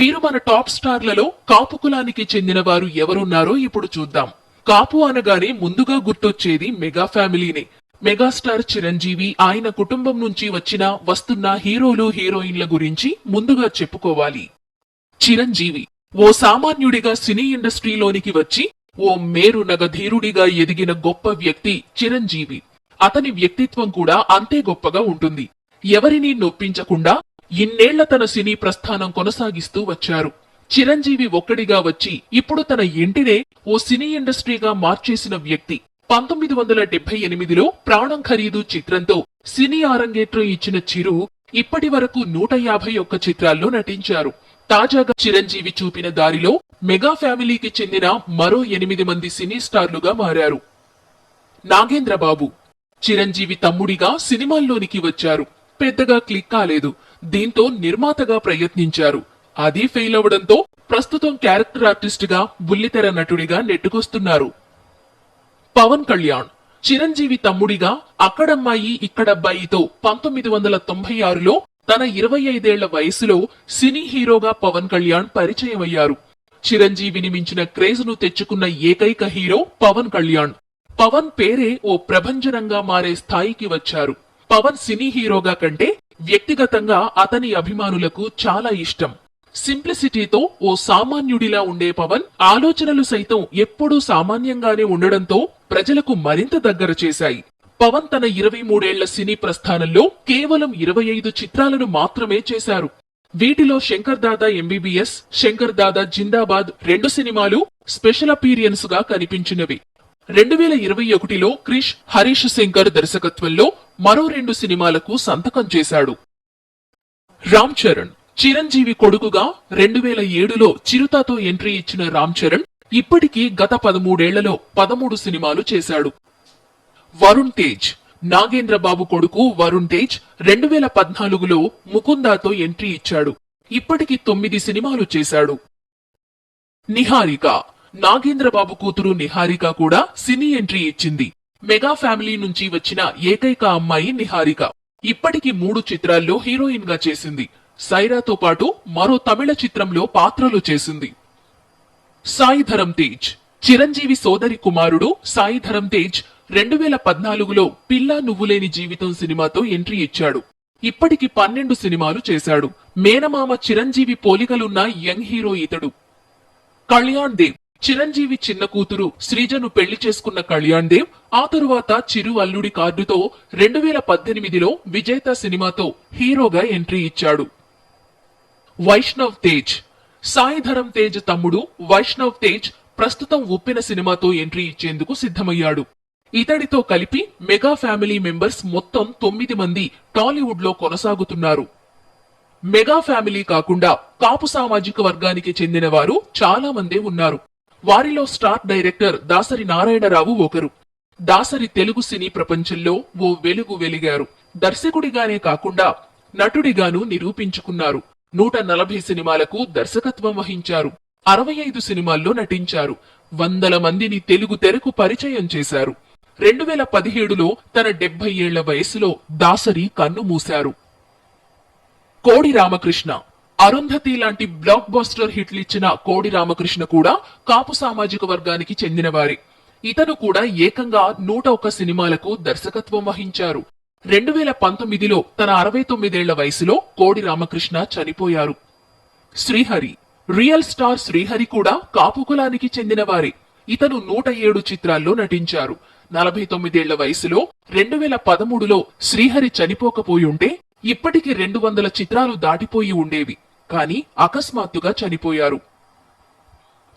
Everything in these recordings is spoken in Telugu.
వీరు మన టాప్ స్టార్లలో కాపు కులానికి చెందిన వారు ఎవరున్నారో ఇప్పుడు చూద్దాం. కాపు అనగానే ముందుగా గుర్తొచ్చేది మెగా ఫ్యామిలీనే. మెగాస్టార్ చిరంజీవి ఆయన కుటుంబం నుంచి వచ్చిన వస్తున్న హీరోలు హీరోయిన్ల గురించి ముందుగా చెప్పుకోవాలి. చిరంజీవి ఓ సామాన్యుడిగా సినీ ఇండస్ట్రీలోనికి వచ్చి ఓ మేరు నగధీరుడిగా ఎదిగిన గొప్ప వ్యక్తి చిరంజీవి. అతని వ్యక్తిత్వం కూడా అంతే గొప్పగా ఉంటుంది. ఎవరినీ నొప్పించకుండా ఇన్నేళ్ళ తన సినీ ప్రస్థానం కొనసాగిస్తూ వచ్చారు. చిరంజీవి ఒక్కడిగా వచ్చి ఇప్పుడు తన ఇంటినే ఓ సినీ ఇండస్ట్రీగా మార్చేసిన వ్యక్తి. పంతొమ్మిది వందల డెబ్బై ఎనిమిదిలో ప్రాణం ఖరీదు చిత్రంతో సినీ ఆరంగేట్రం ఇచ్చిన చిరు ఇప్పటి వరకు నూట యాభై ఒక్క చిత్రాల్లో నటించారు. తాజాగా చిరంజీవి చూపిన దారిలో మెగా ఫ్యామిలీకి చెందిన మరో ఎనిమిది మంది సినీ స్టార్లుగా మారారు. నాగేంద్ర బాబు చిరంజీవి తమ్ముడిగా సినిమాల్లోనికి వచ్చారు. పెద్దగా క్లిక్ కాలేదు. దీంతో నిర్మాతగా ప్రయత్నించారు. అది ఫెయిల్ అవడంతో ప్రస్తుతం క్యారెక్టర్ ఆర్టిస్ట్గా బుల్లితెర నటుడిగా నెట్టుకొస్తున్నారు. పవన్ కళ్యాణ్ చిరంజీవి తమ్ముడిగా అక్కడమ్మాయి ఇక్కడబ్బాయితో పంతొమ్మిది వందల తొంభై ఆరులో తన ఇరవై ఐదేళ్ళ వయసులో సినీ హీరోగా పవన్ కళ్యాణ్ పరిచయమయ్యారు. చిరంజీవిని మించిన క్రేజ్ను తెచ్చుకున్న ఏకైక హీరో పవన్ కళ్యాణ్. పవన్ పేరే ఓ ప్రభంజనంగా మారే స్థాయికి వచ్చారు. పవన్ సినీ హీరోగా కంటే వ్యక్తిగతంగా అతని అభిమానులకు చాలా ఇష్టం. సింప్లిసిటీతో ఓ సామాన్యుడిలా ఉండే పవన్ ఆలోచనలు సైతం ఎప్పుడూ సామాన్యంగానే ఉండడంతో ప్రజలకు మరింత దగ్గర చేశాయి. పవన్ తన ఇరవై మూడేళ్ళ సినీ ప్రస్థానంలో కేవలం ఇరవై ఐదు చిత్రాలను మాత్రమే చేశారు. వీటిలో శంకర్ దాదా ఎంబీబీఎస్ శంకర్ దాదా జిందాబాద్ రెండు సినిమాలు స్పెషల్ అపీరియన్స్గా కనిపించినవి. రెండు వేల ఇరవై ఒకటిలో క్రిష్ హరీష్ శంకర్ దర్శకత్వంలో మరో రెండు సినిమాలకు సంతకం చేశాడు. రామ్ చరణ్ చిరంజీవి కొడుకుగా రెండు వేల ఏడులో చిరుతతో ఎంట్రీ ఇచ్చిన రామ్ చరణ్ ఇప్పటికీ గత పదమూడేళ్ళలో పదమూడు సినిమాలు చేశాడు. వరుణ్ తేజ్ నాగేంద్ర బాబు కొడుకు వరుణ్ తేజ్ రెండు వేల పద్నాలుగులో ముకుందాతో ఎంట్రీ ఇచ్చాడు. ఇప్పటికి తొమ్మిది సినిమాలు చేశాడు. నిహారిక నాగేంద్ర బాబు కూతురు నిహారిక కూడా సినీ ఎంట్రీ ఇచ్చింది. మెగా ఫ్యామిలీ నుంచి వచ్చిన ఏకైక అమ్మాయి నిహారిక. ఇప్పటికి మూడు చిత్రాల్లో హీరోయిన్గా చేసింది. సైరాతో పాటు మరో తమిళ చిత్రంలో పాత్రలు చేసింది. సాయిధరం తేజ్. చిరంజీవి సోదరి కుమారుడు సాయిధరం తేజ్ రెండు వేల పద్నాలుగులో పిల్లా నువ్వులేని జీవితం సినిమాతో ఎంట్రీ ఇచ్చాడు. ఇప్పటికి పన్నెండు సినిమాలు చేశాడు. మేనమామ చిరంజీవి పోలికలున్న యంగ్ హీరో ఇతడు. కళ్యాణ్ దేవ్. చిరంజీవి చిన్న కూతురు శ్రీజను పెళ్ళి చేసుకున్న కళ్యాణ్ దేవ్ ఆ తరువాత చిరు అల్లుడి కార్డుతో రెండు వేల పద్దెనిమిదిలో విజేత సినిమాతో హీరోగా ఎంట్రీ ఇచ్చాడు. వైష్ణవ్ తేజ్. సాయిధరం తేజ్ తమ్ముడు వైష్ణవ్ తేజ్ ప్రస్తుతం ఉప్పిన సినిమాతో ఎంట్రీ ఇచ్చేందుకు సిద్ధమయ్యాడు. ఇతడితో కలిపి మెగా ఫ్యామిలీ మెంబర్స్ మొత్తం తొమ్మిది మంది టాలీవుడ్లో కొనసాగుతున్నారు. మెగా ఫ్యామిలీ కాకుండా కాపు సామాజిక వర్గానికి చెందిన వారు చాలా మందే ఉన్నారు. వారిలో స్టార్ డైరెక్టర్ దాసరి నారాయణరావు ఒకరు. దాసరి తెలుగు సినీ ప్రపంచంలో ఓ వెలుగు వెలిగారు. దర్శకుడిగానే కాకుండా నటుడిగాను నిరూపించుకున్నారు. నూట నలభై సినిమాలకు దర్శకత్వం వహించారు. అరవై ఐదు సినిమాల్లో నటించారు. వందల మందిని తెలుగు తెరకు పరిచయం చేశారు. రెండు వేల పదిహేడులో తన డెబ్బై ఏళ్ళ వయసులో దాసరి కన్ను మూశారు. కోడి రామకృష్ణ అరుంధతి లాంటి బ్లాక్ బస్టర్ హిట్లిచ్చిన కోడి రామకృష్ణ కూడా కాపు సామాజిక వర్గానికి చెందినవారే. ఇతను కూడా ఏకంగా నూట ఒక్క సినిమాలకు దర్శకత్వం వహించారు. రెండు వేల పంతొమ్మిదిలో తన అరవై తొమ్మిదేళ్ళ వయసులో కోడి రామకృష్ణ చనిపోయారు. శ్రీహరి. రియల్ స్టార్ శ్రీహరి కూడా కాపు కులానికి చెందినవారే. ఇతను నూట ఏడు చిత్రాల్లో నటించారు. నలభై తొమ్మిదేళ్ళ వయసులో రెండు వేల పదమూడులో శ్రీహరి చనిపోకపోయి ఉంటే ఇప్పటికి రెండు వందల చిత్రాలు దాటిపోయి ఉండేవి. కానీ అకస్మాత్తుగా చనిపోయారు.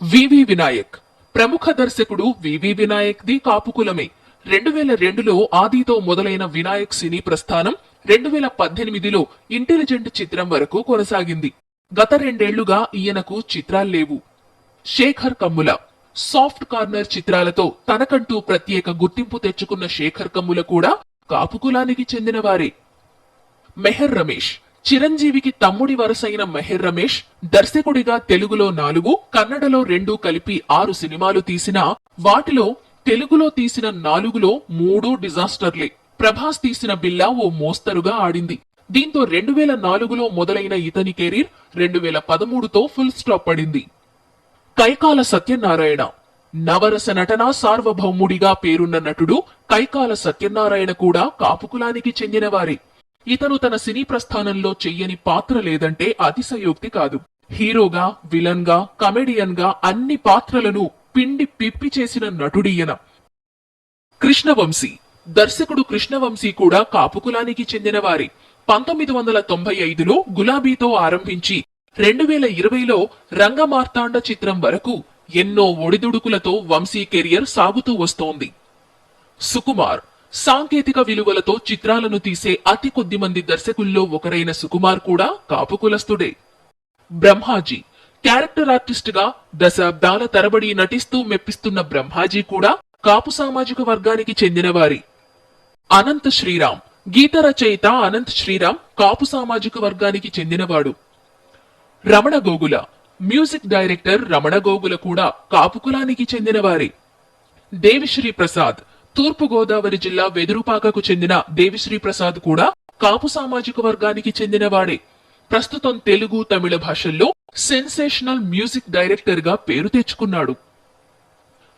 వివి వినాయక్. ప్రముఖ దర్శకుడు వివి వినాయక్ ది కాపుకులమే రెండు వేల రెండులో ఆదితో మొదలైన వినాయక్ సినీ ప్రస్థానం రెండు వేల పద్దెనిమిదిలో ఇంటెలిజెంట్ చిత్రం వరకు కొనసాగింది. గత రెండేళ్ళుగా ఈయనకు చిత్రాలు లేవు. శేఖర్ కమ్ముల. సాఫ్ట్ కార్నర్ చిత్రాలతో తనకంటూ ప్రత్యేక గుర్తింపు తెచ్చుకున్న శేఖర్ కమ్ముల కూడా కాపుకులానికి చెందినవారే. మెహర్ రమేష్. చిరంజీవికి తమ్ముడి వరుసైన మెహర్ రమేష్ దర్శకుడిగా తెలుగులో నాలుగు కన్నడలో రెండు కలిపి ఆరు సినిమాలు తీసిన వాటిలో తెలుగులో తీసిన నాలుగులో మూడు డిజాస్టర్లే. ప్రభాస్ తీసిన బిల్లా ఓ మోస్తరుగా ఆడింది. దీంతో రెండు వేల నాలుగులో మొదలైన ఇతని కెరీర్ రెండు వేల పదమూడుతో ఫుల్ స్టాప్ పడింది. కైకాల సత్యనారాయణ. నవరస నటన సార్వభౌముడిగా పేరున్న నటుడు కైకాల సత్యనారాయణ కూడా కాపుకులానికి చెందినవారే. ఇతను తన సినీ ప్రస్థానంలో చెయ్యని పాత్ర లేదంటే అతిశయోక్తి కాదు. హీరోగా విలన్గా కమెడియన్గా అన్ని పాత్రలను పిండి పిప్పి చేసిన నటుడియన కృష్ణవంశీ. దర్శకుడు కృష్ణవంశీ కూడా కాపుకులానికి చెందినవారే. పంతొమ్మిది వందల తొంభై ఐదులో గులాబీతో ఆరంభించి రెండు వేల ఇరవైలో రంగమార్తాండ చిత్రం వరకు ఎన్నో ఒడిదుడుకులతో వంశీ కెరియర్ సాగుతూ వస్తోంది. సుకుమార్. సాంకేతిక విలువలతో చిత్రాలను తీసే అతి కొద్ది మంది దర్శకుల్లో ఒకరైన సుకుమార్ కూడా కాపుకులస్తుడే బ్రహ్మాజీ క్యారెక్టర్ ఆర్టిస్ట్గా దశాబ్దాల తరబడి నటిస్తూ మెప్పిస్తున్న బ్రహ్మాజీ కూడా కాపు సామాజిక వర్గానికి చెందినవారి. అనంత శ్రీరామ్ గీత రచయిత అనంత్ శ్రీరామ్ కాపు సామాజిక వర్గానికి చెందినవాడు. రమణ గోగుల మ్యూజిక్ డైరెక్టర్ రమణ గోగుల కూడా కాపు కులానికి చెందినవారే. దేవిశ్రీ ప్రసాద్ తూర్పు గోదావరి జిల్లా వెదురుపాకకు చెందిన దేవిశ్రీ ప్రసాద్ కూడా కాపు సామాజిక వర్గానికి చెందినవాడే. ప్రస్తుతం తెలుగు తమిళ భాషల్లో సెన్సేషనల్ మ్యూజిక్ డైరెక్టర్గా పేరు తెచ్చుకున్నాడు.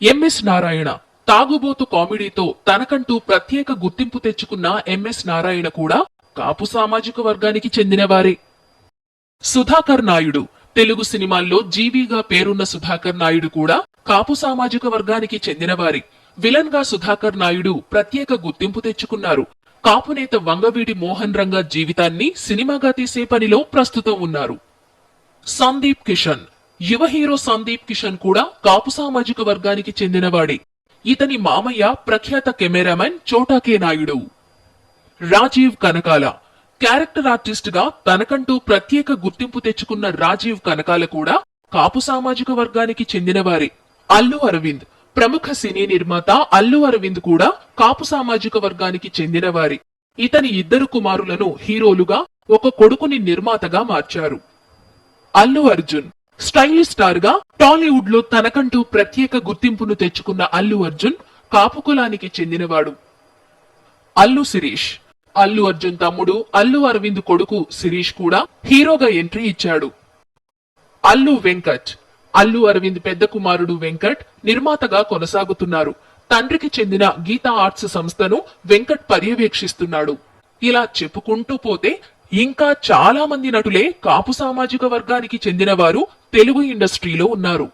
ఎంఎస్ నారాయణ తాగుబోతు కామెడీతో తనకంటూ ప్రత్యేక గుర్తింపు తెచ్చుకున్న ఎంఎస్ నారాయణ కూడా కాపు సామాజిక వర్గానికి చెందినవారే. సుధాకర్ నాయుడు తెలుగు సినిమాల్లో జీవిగా పేరున్న సుధాకర్ నాయుడు కూడా కాపు సామాజిక వర్గానికి చెందినవారే. విలన్గా సుధాకర్ నాయుడు ప్రత్యేక గుర్తింపు తెచ్చుకున్నారు. కాపునేత వంగవీడి మోహన్ రంగ జీవితాన్ని సినిమాగా తీసే పనిలో ప్రస్తుతం ఉన్నారు. సందీప్ కిషన్ యువ హీరో సందీప్ కిషన్ కూడా కాపు సామాజిక వర్గానికి చెందినవాడే. ఇతని మామయ్య ప్రఖ్యాత కెమెరామెన్ చోటాకే నాయుడు. రాజీవ్ కనకాల క్యారెక్టర్ ఆర్టిస్ట్గా తనకంటూ ప్రత్యేక గుర్తింపు తెచ్చుకున్న రాజీవ్ కనకాల కూడా కాపు సామాజిక వర్గానికి చెందినవారే. అల్లు అరవింద్ ప్రముఖ సినీ నిర్మాత అల్లు అరవింద్ కూడా కాపు సామాజిక వర్గానికి చెందినవారే. ఇతని ఇద్దరు కుమారులను హీరోలుగా ఒక కొడుకుని నిర్మాతగా మార్చారు. అల్లు అర్జున్ స్టైలిష్ స్టార్గా టాలీవుడ్లో తనకంటూ ప్రత్యేక గుర్తింపును తెచ్చుకున్న అల్లు అర్జున్ కాపు కులానికి చెందినవాడు. అల్లు శిరీష్ అల్లు అర్జున్ తమ్ముడు అల్లు అరవింద్ కొడుకు శిరీష్ కూడా హీరోగా ఎంట్రీ ఇచ్చాడు. అల్లు వెంకట్ అల్లు అరవింద్ పెద్ద కుమారుడు వెంకట్ నిర్మాతగా కొనసాగుతున్నారు. తండ్రికి చెందిన గీతా ఆర్ట్స్ సంస్థను వెంకట్ పర్యవేక్షిస్తున్నాడు. ఇలా చెప్పుకుంటూ పోతే ఇంకా చాలా మంది నటులే కాపు సామాజిక వర్గానికి చెందిన వారు తెలుగు ఇండస్ట్రీలో ఉన్నారు.